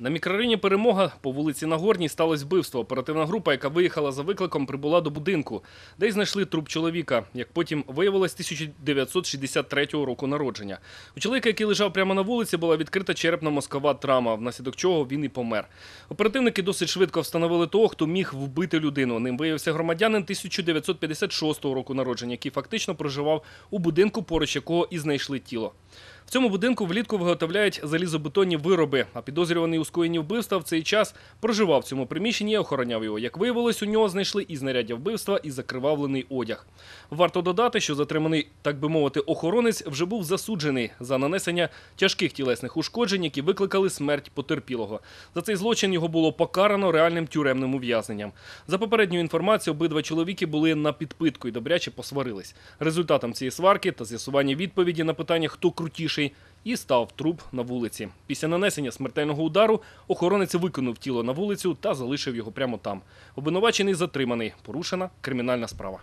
На мікрорайоні Перемога по вулиці Нагорній сталося вбивство. Оперативна група, яка виїхала за викликом, прибула до будинку, де й знайшли труп чоловіка. Як потім виявилось 1963 року народження. У чоловіка, який лежав прямо на вулиці, була відкрита черепно-мозкова травма, внаслідок чого він і помер. Оперативники досить швидко встановили того, хто міг вбити людину. Ним виявився громадянин 1956 року народження, який фактично проживав у будинку, поруч якого і знайшли тіло. В цьому будинку влітку виготовляють залізобетонні вироби, а підозрюваний у скоєнні вбивства в цей час проживав в цьому приміщенні охороняв його. Як виявилось, у нього знайшли і знаряддя вбивства, і закривавлений одяг. Варто додати, що затриманий, так би мовити, охоронець вже був засуджений за нанесення тяжких тілесних ушкоджень, які викликали смерть потерпілого. За цей злочин його було покарано реальним тюремним ув'язненням. За попередньою інформацією, обидва чоловіки були на підпитку і добряче посварились. Результатом цієї сварки та з'ясування відповіді на питання, хто крутіший, і став труп на вулиці. Після нанесення смертельного удару охоронець викинув тіло на вулицю та залишив його прямо там. Обвинувачений затриманий. Порушена кримінальна справа.